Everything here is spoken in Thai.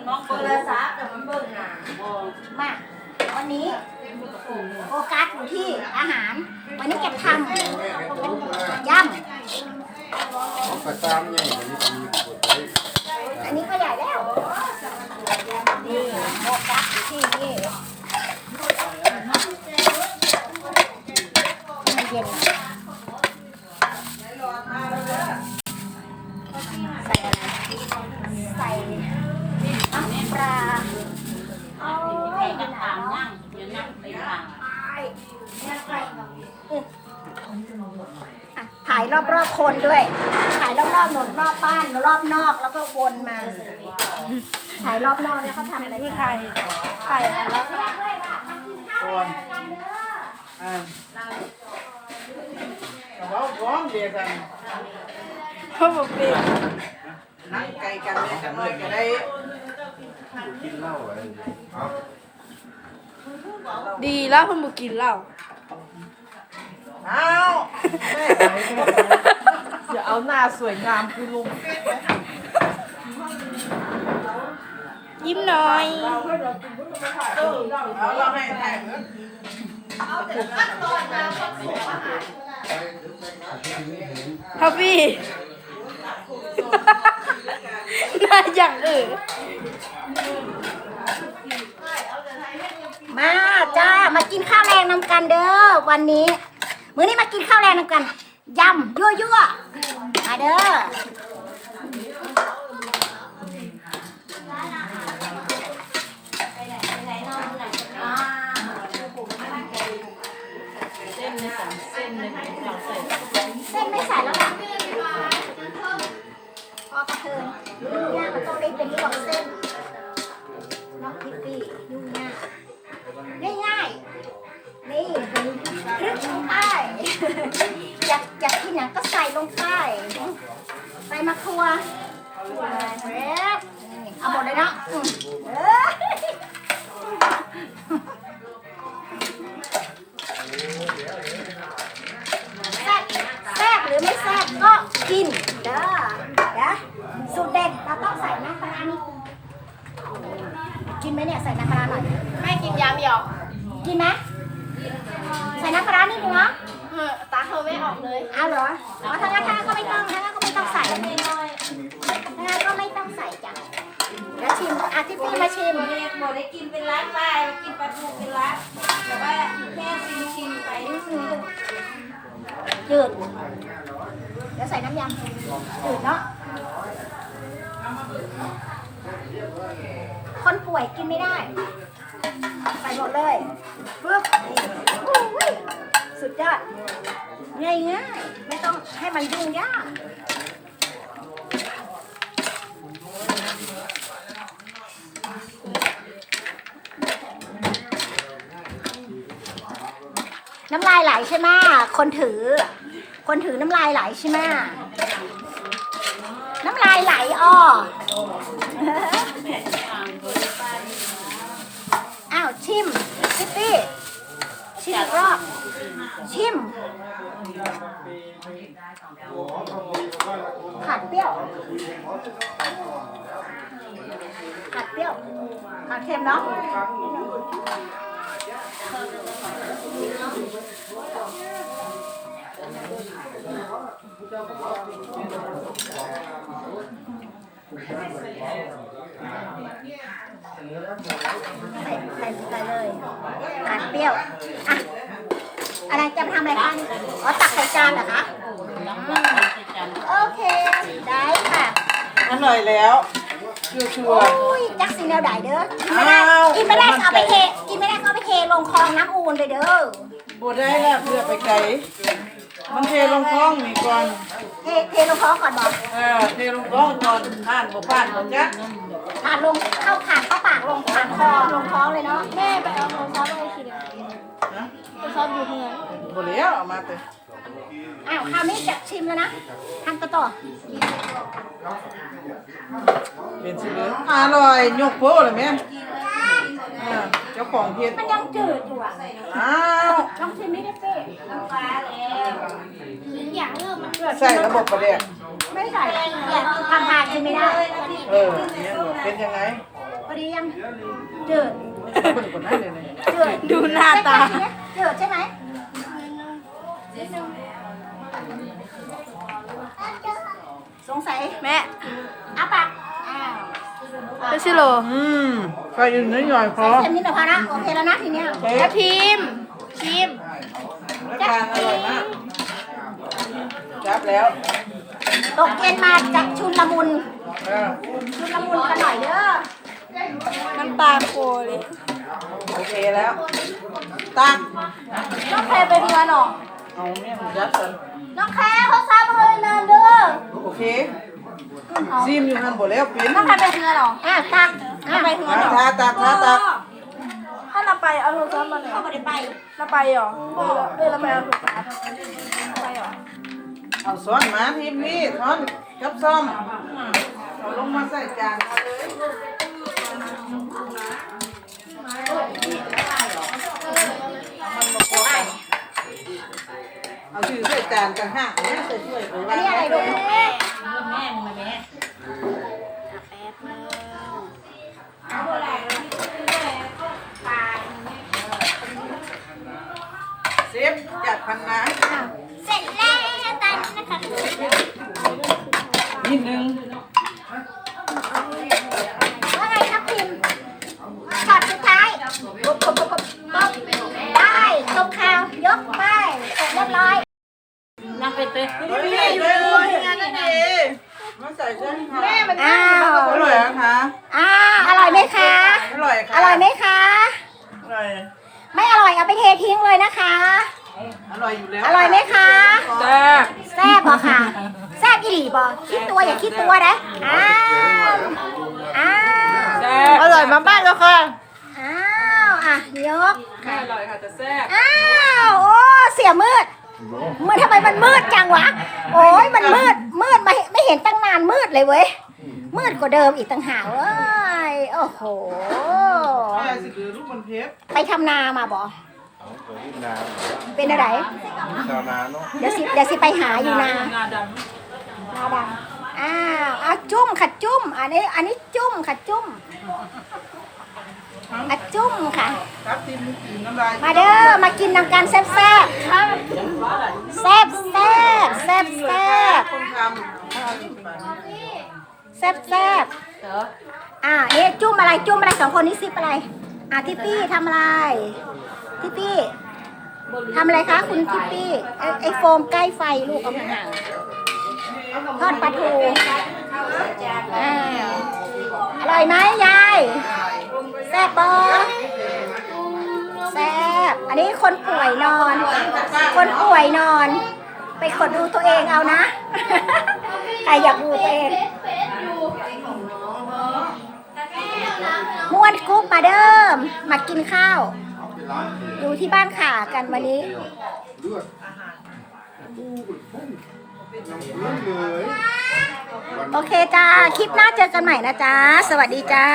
ันมองโทเบิ่งรศัพท์แต่มันเบิ่งหน่ะบ่มาวันนี้โฟกัสอยู่ที่อาหาร วันนี้จะทำยเขาก็ตามเนี่ยมันมีกฎไว้ำอันนี้ก็ใหญ่แล้วนี่โฟกัสอยู่ที่นี่ ถ่ายรอบๆคนด้วย ถ่ายรอบๆหนนรอบบ้านรอบนอกแล้วก็วนมา ถ่ายรอบนอกเนี่ยเขาทำอะไรที่ใครถ่ายแล้วก่อนอ่าแต่ว่าพร้อมเดียวกันเขาบอกเป็นนั่งไกลกันเนี่ยกันหน่อยก็ได้กินเหล้าอะไรเอาดีแล้วเขาบอกกินเหล้าเอาแม่ไหนอย่าเอาหน้าสวยงามคือลุงยิ้มหน่อยเอาเราให้ให้พ่อพี่น่าอย่างอื่นมาจ้า มากินข้าวแรงนำกันเด้อวันนี้ มื้อนี้มากินข้าวแรงนำกันยำยั่วยั่วมาเด้อเส้นเลยสามเส้นเลยเราใส่เส้นไม่ใส่แล้วล่ะพอกระเทินยุ่งยากมันต้องได้เป็นลวกเส้นน้องพิตตี้ยุ่งยากง่ายๆนี่ พริกลงไปอยากอยากกินอย่างก็ใส่ลงไปใส่มะครัวเร็บนี่เอาหมดเลยเนาะอืมเอ้ยแซ่บแซ่บหรือไม่แซ่บก็กินเด้อเด้อสูตรเด็ดเราต้องใส่น้ำปลาร้านิดนึงกินไหมเนี่ยใส่น้ำปลาร้าหน่อยแม่กินยำหยอกกินไหม ใส่น้ำปลาร้านิดนึงเนาะเออตาเขาไม่ออกเลยเอาเหรออ๋อถ้างั้นถ้างั้นก็ไม่ต้องถ้างั้นก็ไม่ต้องใส่ถ้างั้นก็ไม่ต้องใส่จ้ะแล้วชิมอะพี่พี่มาชิม เด็กบ่ได้กินเป็นร้านไปกินปลาทูเป็นร้านแต่ว่าแค่ชิมชิมไปจืดเดี๋ยวใส่น้ำยำจืดเนาะ คนป่วยกินไม่ได้ ใส่หมดเลยปึ๊บนี่อุ้ยสุดยอดง่ายง่ายไม่ต้องให้มันยุ่งยากน้ำลายไหลใช่ไหมคนถือ คนถือน้ำลายไหลใช่ไหมน้ำลายไหลอ้อาวชิม ชิปปี้ชิมอีกรอบชิมขาดเปรี้ยวขาดเปรี้ยวขาดเค็มเนาะเใส่ใส่ใส่เลยขาดเปรี้ยวอะอะไรจะมาทำอะไรคะอ๋อตักใส่จานเหรอคะน้ำปลาใส่จานโอเคได้ค่ะอร่อยแล้วชัวชัวโอ้ยจักสีแนวใดเด้อกินไม่ได้อ้าวกินไม่ได้ก็เอาไปเทกินไม่ได้ก็เอาไปเทลงคลองน้ำอูนเลยเด้อบดได้ละเพื่อไปไกลมันเทลงท้องนี่ก่อนเทเทลงคลองก่อนบอกเออเทลงท้องก่อนผ่านบ่ผ่านบ่จ๊ะ ผ่านลงเข้าผ่านเข้าปากลงผ่านคอลงท้องเลยเนาะแม่ไปเอาของเขาไปกินนะไปซ้อมอยู่เพื่อนบ่แล้วเอามาเตะอ้าวคราวนี้จะชิมแล้วนะทำต่อต่อเป็นสิเลยอร่อยยกโพเลยแม่อ่าเจ้าของเพชรมันยังจืดอยู่อะอ้าวลองชิมนี่ได้เป้ปลาแล้วอย่างเริ่มมันใส่ระบบประเดี๋ยวไม่ใส่เนี่ยทำทานกินไม่ได้ เออเนี่ยเป็นยังไงพอดียังเจิดคนคนนั้นเลยนะเจิดดูหน้าตา เจิดใช่ไหมสงสัยแม่อาปากอ้าวเปชิโลอืมใส่อีกนิดหน่อยพอเค็มนิดหน่อยพอนะโอเคแล้วนะทีเนี้ยเค้กระกพิมชิมและกลางอร่อยมากจับแล้ว ตกเย็นมาจากชุนละมุนเออ ชุนละมุนกันหน่อยเด้อน้ำตาโคเลย โอเคแล้ว ตักน้องแคร์เป็นเงินหรอเอาแม่ผมจับกันน้องแคร์เขาซ้ำเลยนานเด้อโอเคซิมอยู่หันบ่แล้วปิ้นน้ำตาไปเฮือหรออะตักอะไปทาทาตักทาตักถ้าเราไปเอาโทรศัพท์มาเลยเขาไม่ได้ไปเราไปเหรอเออเออเราไปเอาโทรศัพท์ไปเหรอเอาซ้อนมาทีมนี้ซ้อนกับซ่อมเอา ลงมาใส่จานเอาเลยเอาชื่อใส่จานต่างหากนะใส่ถ้วยไปอันวางนี้อะไรลูกแม่แม่มาแม่เอาเท่าไหร่เราที่ซื้อเลยก็ปลาอย่างเงี้ยเซฟจัดพันนะเสร็จแล้วตอนนี้นะคะนิดนึง ว่าไงครับพิมพ์ช็อตสุดท้ายปุ๊บปุ๊บปุ๊บปุ๊บปุ๊บได้จบข่าวยกไปเสร็จเรียบร้อย นั่งไปเต้น เฮ้ยอยู่ด้วยงานนั่นเองมา ใส่เส้นค่ะแม่มันอ้าวอร่อยนะคะอ้าวอร่อยไหมคะ อร่อยค่ะอร่อยไหมคะ อร่อย ไม่อร่อยเอาไปเททิ้งเลยนะคะ อร่อยอยู่แล้วอร่อยไหมคะแซ่บแซ่บบ่ค่ะแซ่บอีหลีบ่คิดตัวอย่าคิดตัวนะอ้าวอ้าวแซ่บอร่อยมาบ้านแล้วค่ะอ้าวอะยกอร่อยค่ะแต่แซ่บอ้าวโอ้เสียมืด มืดทำไมมันมืดจังวะ โอ้ยมันมืดมืดไม่ไม่เห็นตั้งนานมืดเลยเว้ย มืดกว่าเดิมอีกต่างหากเว้ยโอ้โหแม่สิคือลูกมันเพชรไปทำนามาบ่เปิดรุ่นนาเป็นอะไรชาวนาเนาะเดี๋ยวสิเดี๋ยวสิไปหาอยู่นางาดนาดังอ้าวอะจุ่มค่ะจุ่มอันนี้ อันนี้จุ่มค่ะจุ่ม อะจุ่มค่ะำครับทีมกินน้ำลายมาเด้อมากินน้ำกันแซ่บแซ่บแซ่บแซ่บแซ่บแซ่บคนทแซ่บแซ่บอ่านี่จุ่มอะไรจุ่มอะไรสองคนนี้ซิปอะไรอะทิปปี้ทำอะไรทิปปี้ทำอะไรคะ คุณทิปปี้ไอ้ไอโฟมใกล้ไฟลูกเอาห่างๆทอดปลาทูอ่าอร่อยไหมยาย แซ่บบอแซ่บอันนี้คนป่วยนอน คนป่วยนอน ไปกดดูตัวเองเอานะใครอยากดูตัวเองม้วนกุ๊กมาเดิม มากินข้าว อยู่ที่บ้านขากันวันนี้โอเคจ้า คลิปหน้าเจอกันใหม่นะจ๊ะสวัสดีจ้า